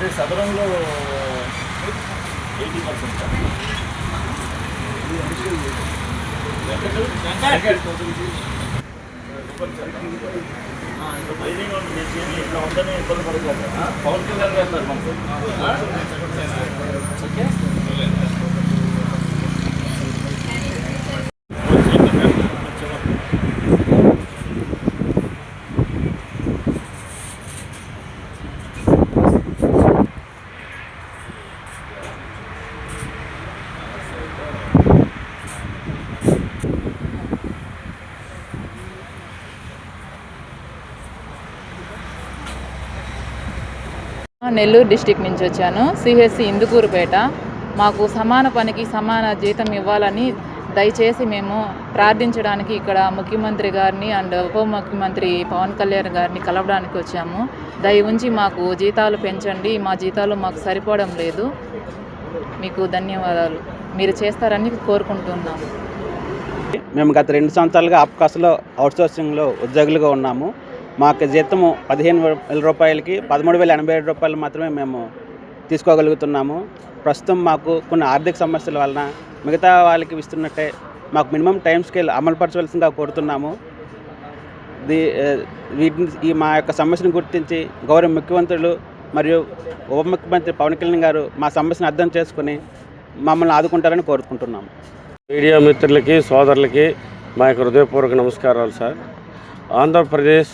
అంటే సదరంలో eighty percent. ఇబ్బంది పడతారు పవన్ కళ్యాణ్ గారు ఉన్నారు మనకు ఓకే. నెల్లూరు డిస్టిక్ నుంచి వచ్చాను. సిహెచ్సి ఇందుకూరుపేట. మాకు సమాన పనికి సమాన జీతం ఇవ్వాలని దయచేసి మేము ప్రార్థించడానికి ఇక్కడ ముఖ్యమంత్రి గారిని అండ్ ఉప ముఖ్యమంత్రి పవన్ కళ్యాణ్ గారిని కలవడానికి వచ్చాము. దయ ఉంచి మాకు జీతాలు పెంచండి. మా జీతాలు మాకు సరిపోవడం లేదు. మీకు ధన్యవాదాలు. మీరు చేస్తారని కోరుకుంటున్నాము. మేము గత రెండు సంవత్సరాలుగా ఆప్కాస్లో అవుట్సోర్సింగ్లో ఉద్యోగులుగా ఉన్నాము. మాకు జీతము పదిహేను వేల రూపాయలకి పదమూడు వేల ఎనభై ఏడు రూపాయలు మాత్రమే మేము తీసుకోగలుగుతున్నాము. ప్రస్తుతం మాకు కొన్ని ఆర్థిక సమస్యల వలన మిగతా వాళ్ళకి ఇస్తున్నట్టే మాకు మినిమం టైం స్కేల్ అమలుపరచవలసిందిగా కోరుతున్నాము. దీ వీటిని ఈ మా యొక్క సమస్యను గుర్తించి గౌరవ ముఖ్యమంత్రులు మరియు ఉప ముఖ్యమంత్రి పవన్ కళ్యాణ్ గారు మా సమస్యను అర్థం చేసుకుని మమ్మల్ని ఆదుకుంటారని కోరుకుంటున్నాము. మీడియా మిత్రులకి సోదరులకి మా యొక్క హృదయపూర్వక నమస్కారాలు సార్. ఆంధ్రప్రదేశ్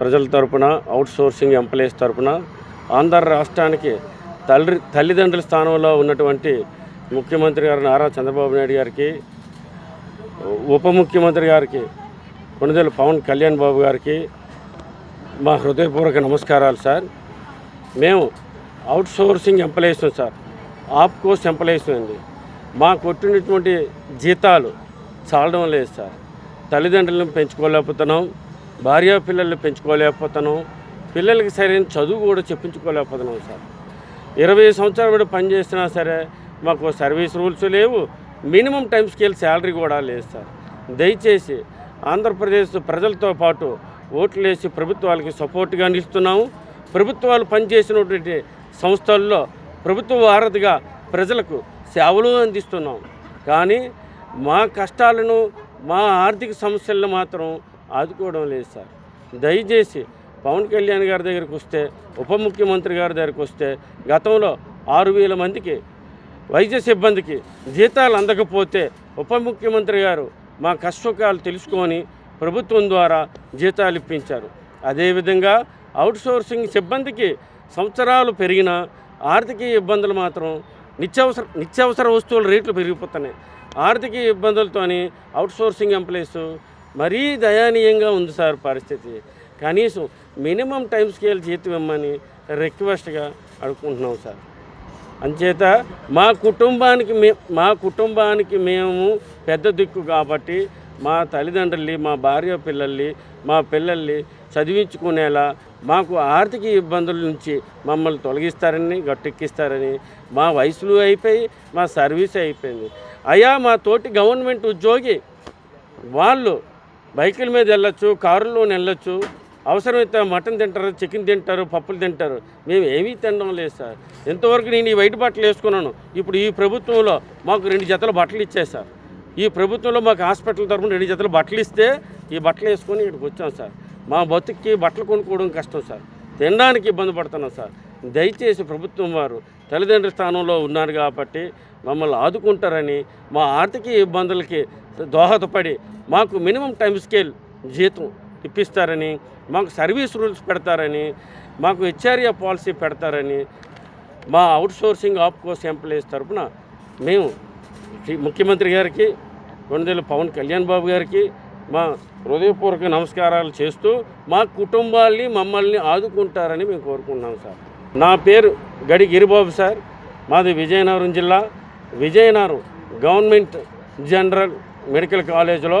ప్రజల తరపున అవుట్ సోర్సింగ్ ఎంప్లాయీస్ తరపున ఆంధ్ర రాష్ట్రానికి తల్లి తల్లిదండ్రుల స్థానంలో ఉన్నటువంటి ముఖ్యమంత్రి గారు నారా చంద్రబాబు నాయుడు గారికి ఉప ముఖ్యమంత్రి గారికి కొనుదెల పవన్ కళ్యాణ్ బాబు గారికి మా హృదయపూర్వక నమస్కారాలు సార్. మేము outsourcing employees sir. APCOS employees అండి. మా కొట్టినటువంటి జీతాలు చాలడం లేదు సార్. తల్లిదండ్రులను పెంచుకోలేకపోతున్నాం. భార్యా పిల్లల్ని పెంచుకోలేకపోతున్నాం పిల్లలకి సరైన చదువు కూడా చెప్పించుకోలేకపోతున్నాం సార్. ఇరవై సంవత్సరాలు కూడా పనిచేసినా సరే మాకు సర్వీస్ రూల్స్ లేవు మినిమం టైం స్కేల్ శాలరీ కూడా లేదు సార్. దయచేసి ఆంధ్రప్రదేశ్ ప్రజలతో పాటు ఓట్లు వేసి ప్రభుత్వాలకి సపోర్ట్గా నిలుస్తున్నాము. ప్రభుత్వాలు పనిచేసినటువంటి సంస్థల్లో ప్రభుత్వ వారధిగా ప్రజలకు సేవలు అందిస్తున్నాం కానీ మా కష్టాలను మా ఆర్థిక సమస్యలను మాత్రం ఆదుకోవడం లేదు సార్. దయచేసి పవన్ కళ్యాణ్ గారి దగ్గరికి వస్తే ఉప ముఖ్యమంత్రి గారి దగ్గరికి వస్తే గతంలో ఆరు వేల మందికి వైద్య సిబ్బందికి జీతాలు అందకపోతే ఉప ముఖ్యమంత్రి గారు మా కష్టసుఖాలు తెలుసుకొని ప్రభుత్వం ద్వారా జీతాలు ఇప్పించారు. అదేవిధంగా అవుట్సోర్సింగ్ సిబ్బందికి సంవత్సరాలు పెరిగిన ఆర్థిక ఇబ్బందులు మాత్రం నిత్యావసర నిత్యావసర వస్తువుల రేట్లు పెరిగిపోతున్నాయి. ఆర్థిక ఇబ్బందులతోని అవుట్సోర్సింగ్ ఎంప్లాయీస్ మరీ దయానీయంగా ఉంది సార్ పరిస్థితి. కనీసం మినిమం టైం స్కేల్ జీతం రిక్వెస్ట్గా అడుగుకుంటున్నాం సార్. అంచేత మా కుటుంబానికి మే మా కుటుంబానికి మేము పెద్ద దిక్కు కాబట్టి మా తల్లిదండ్రుల్ని మా భార్య పిల్లల్ని మా పిల్లల్ని చదివించుకునేలా మాకు ఆర్థిక ఇబ్బందుల నుంచి మమ్మల్ని తొలగిస్తారని గట్టెక్కిస్తారని మా వయసులు అయిపోయి మా సర్వీస్ అయిపోయింది. అయా మా తోటి గవర్నమెంట్ ఉద్యోగి వాళ్ళు బైకుల మీద వెళ్ళొచ్చు కారులో వెళ్ళొచ్చు. అవసరమైతే మటన్ తింటారు చికెన్ తింటారు పప్పులు తింటారు. మేము ఏమీ తినడం లేదు సార్. ఇంతవరకు నేను ఈ వైట్ బట్టలు వేసుకున్నాను. ఇప్పుడు ఈ ప్రభుత్వంలో మాకు రెండు జతలు బట్టలు ఇచ్చాయి సార్. ఈ ప్రభుత్వంలో మాకు హాస్పిటల్ తరఫున రెండు జతలు బట్టలు ఇస్తే ఈ బట్టలు వేసుకొని ఇక్కడికి వచ్చాం సార్. మా బతుక్కి బట్టలు కొనుక్కోవడం కష్టం సార్. తినడానికి ఇబ్బంది పడుతున్నాం సార్. దయచేసి ప్రభుత్వం వారు తల్లిదండ్రుల స్థానంలో ఉన్నారు కాబట్టి మమ్మల్ని ఆదుకుంటారని మా ఆర్థిక ఇబ్బందులకి దోహదపడి మాకు మినిమం టైం స్కేల్ జీతం ఇప్పిస్తారని మాకు సర్వీస్ రూల్స్ పెడతారని మాకు హెచ్ఆర్ఏ పాలసీ పెడతారని మా అవుట్సోర్సింగ్ ఆఫ్ కోర్స్ ఎంప్లాయీస్ తరఫున మేము ముఖ్యమంత్రి గారికి కొనుదెల పవన్ కళ్యాణ్ బాబు గారికి మా హృదయపూర్వక నమస్కారాలు చేస్తూ మా కుటుంబాల్ని మమ్మల్ని ఆదుకుంటారని మేము కోరుకుంటున్నాం సార్. నా పేరు గడి గిరిబాబు సార్. మాది విజయనగరం జిల్లా. విజయనగరం గవర్నమెంట్ జనరల్ మెడికల్ కాలేజీలో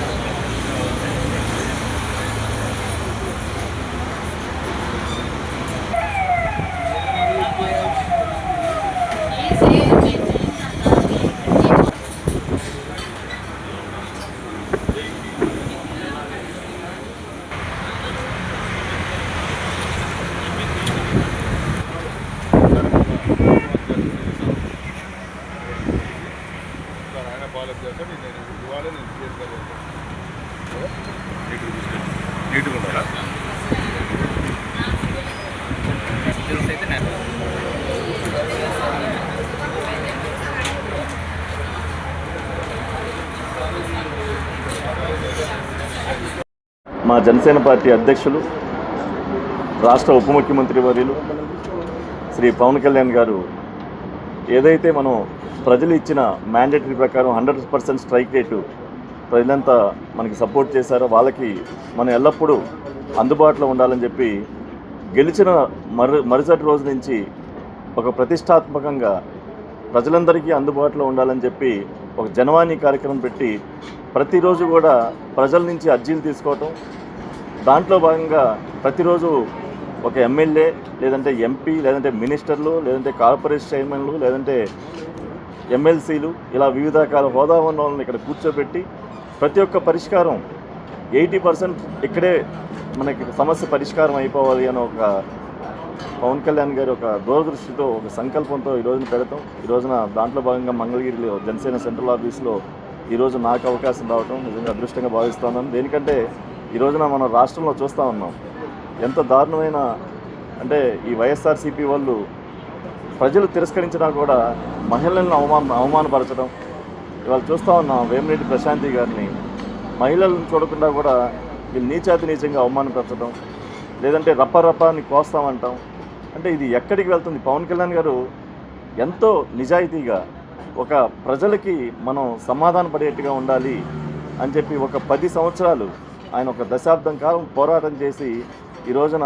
మా జనసేన పార్టీ అధ్యక్షులు రాష్ట్ర ఉప ముఖ్యమంత్రి వర్యులు శ్రీ పవన్ కళ్యాణ్ గారు ఏదైతే మనం ప్రజలు ఇచ్చిన మ్యాండేటరీ ప్రకారం హండ్రెడ్ పర్సెంట్ స్ట్రైక్ రేటు ప్రజలంతా మనకి సపోర్ట్ చేశారో. వాళ్ళకి మనం ఎల్లప్పుడూ అందుబాటులో ఉండాలని చెప్పి గెలిచిన మరు మరుసటి రోజు నుంచి ఒక ప్రతిష్టాత్మకంగా ప్రజలందరికీ అందుబాటులో ఉండాలని చెప్పి ఒక జనవాణి కార్యక్రమం పెట్టి ప్రతిరోజు కూడా ప్రజల నుంచి అర్జీలు తీసుకోవటం. దాంట్లో భాగంగా ప్రతిరోజు ఒక ఎమ్మెల్యే లేదంటే ఎంపీ లేదంటే మినిస్టర్లు లేదంటే కార్పొరేషన్ చైర్మన్లు లేదంటే ఎమ్మెల్సీలు ఇలా వివిధ రకాల హోదా ఉన్న వాళ్ళని ఇక్కడ కూర్చోబెట్టి ప్రతి ఒక్క పరిష్కారం ఎయిటీ పర్సెంట్ ఇక్కడే మనకి సమస్య పరిష్కారం అయిపోవాలి అని ఒక పవన్ కళ్యాణ్ గారి ఒక దూరదృష్టితో ఒక సంకల్పంతో ఈ రోజున పెడతాం. ఈ రోజున దాంట్లో భాగంగా మంగళగిరిలో జనసేన సెంట్రల్ ఆఫీస్లో ఈరోజు నాకు అవకాశం రావటం నిజంగా అదృష్టంగా భావిస్తున్నాను. దేనికంటే ఈ రోజున మనం రాష్ట్రంలో చూస్తూ ఉన్నాం. ఎంత దారుణమైన అంటే ఈ వైఎస్ఆర్సీపీ వాళ్ళు ప్రజలు తిరస్కరించినా కూడా మహిళలను అవమాన అవమానపరచడం. ఇవాళ చూస్తూ ఉన్నాం వేమిరెడ్డి ప్రశాంతి గారిని. మహిళలను చూడకుండా కూడా వీళ్ళు నీచాతి నీచంగా అవమానపరచడం. లేదంటే రప్ప రప్ప కోస్తామంటాం. అంటే ఇది ఎక్కడికి వెళ్తుంది? పవన్ కళ్యాణ్ గారు ఎంతో నిజాయితీగా ఒక ప్రజలకి మనం సమాధాన పడేట్టుగా ఉండాలి అని చెప్పి ఒక పది సంవత్సరాలు ఆయన ఒక దశాబ్దం కాలం పోరాటం చేసి ఈ రోజున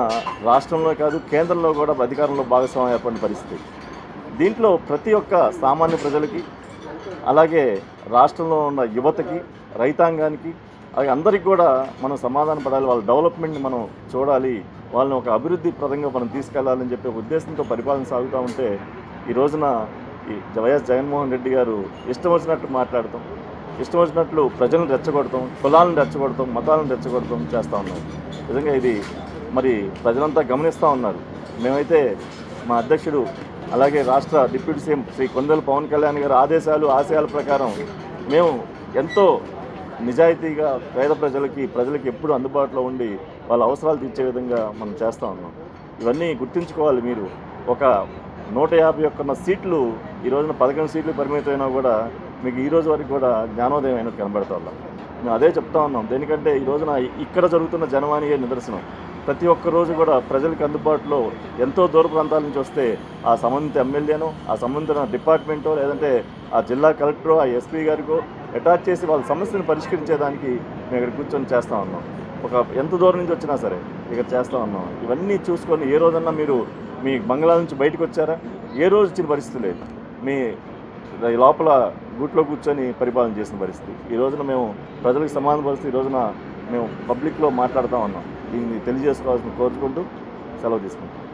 రాష్ట్రంలో కాదు కేంద్రంలో కూడా అధికారంలో భాగస్వామ్యం ఏర్పడిన పరిస్థితి. దీంట్లో ప్రతి ఒక్క సామాన్య ప్రజలకి అలాగే రాష్ట్రంలో ఉన్న యువతకి రైతాంగానికి అలాగే అందరికి కూడా మనం సమాధాన పడాలి వాళ్ళ డెవలప్మెంట్ని మనం చూడాలి వాళ్ళని ఒక అభివృద్ధి ప్రదంగా మనం తీసుకెళ్ళాలని చెప్పే ఉద్దేశంతో పరిపాలన సాగుతూ ఉంటే ఈ రోజున ఈ వైఎస్ జగన్మోహన్ రెడ్డి గారు ఇష్టం వచ్చినట్టు మాట్లాడతాం ఇష్టం వచ్చినట్లు ప్రజలను రెచ్చగొడతాం కులాలను రెచ్చగొడతాం మతాలను రెచ్చగొడతాం చేస్తూ ఉన్నాం. నిజంగా ఇది మరి ప్రజలంతా గమనిస్తూ ఉన్నారు. మేమైతే మా అధ్యక్షుడు అలాగే రాష్ట్ర డిప్యూటీ సీఎం శ్రీ కొందల పవన్ కళ్యాణ్ గారి ఆదేశాలు ఆశయాల ప్రకారం మేము ఎంతో నిజాయితీగా పేద ప్రజలకి ప్రజలకి ఎప్పుడు అందుబాటులో ఉండి వాళ్ళ అవసరాలు తీర్చే విధంగా మనం చేస్తూ ఉన్నాం. ఇవన్నీ గుర్తుంచుకోవాలి మీరు. ఒక నూట యాభై ఒక్క సీట్లు ఈ రోజున పదకొండు సీట్లు పరిమితమైనా కూడా మీకు ఈ రోజు వరకు కూడా జ్ఞానోదయం అయినట్టు కనబడుతుందా మేము అదే చెప్తా ఉన్నాం. దేనికంటే ఈ రోజున ఇక్కడ జరుగుతున్న జనవాణియే నిదర్శనం. ప్రతి ఒక్క రోజు కూడా ప్రజలకు అందుబాటులో ఎంతో దూర ప్రాంతాల నుంచి వస్తే ఆ సంబంధిత ఎమ్మెల్యేను ఆ సంబంధిత డిపార్ట్మెంటో లేదంటే ఆ జిల్లా కలెక్టరో ఆ ఎస్పీ గారికో అటాచ్ చేసి వాళ్ళ సమస్యను పరిష్కరించేదానికి మేము ఇక్కడ కూర్చొని చేస్తూ ఉన్నాం. ఒక ఎంత దూరం నుంచి వచ్చినా సరే ఇక్కడ చేస్తూ ఉన్నాం. ఇవన్నీ చూసుకొని ఏ రోజన్నా మీరు మీ బంగ్లా నుంచి బయటకు వచ్చారా? ఏ రోజు వచ్చిన పరిస్థితి లేదు. మీ లోపల గూట్లో కూర్చొని పరిపాలన చేసిన పరిస్థితి. ఈ రోజున మేము ప్రజలకు సమాన పరిస్థితి ఈ రోజున మేము పబ్లిక్లో మాట్లాడుతూ ఉన్నాం. దీన్ని తెలియజేసుకోవాల్సిన కోరుకుంటూ సెలవు తీసుకుంటాం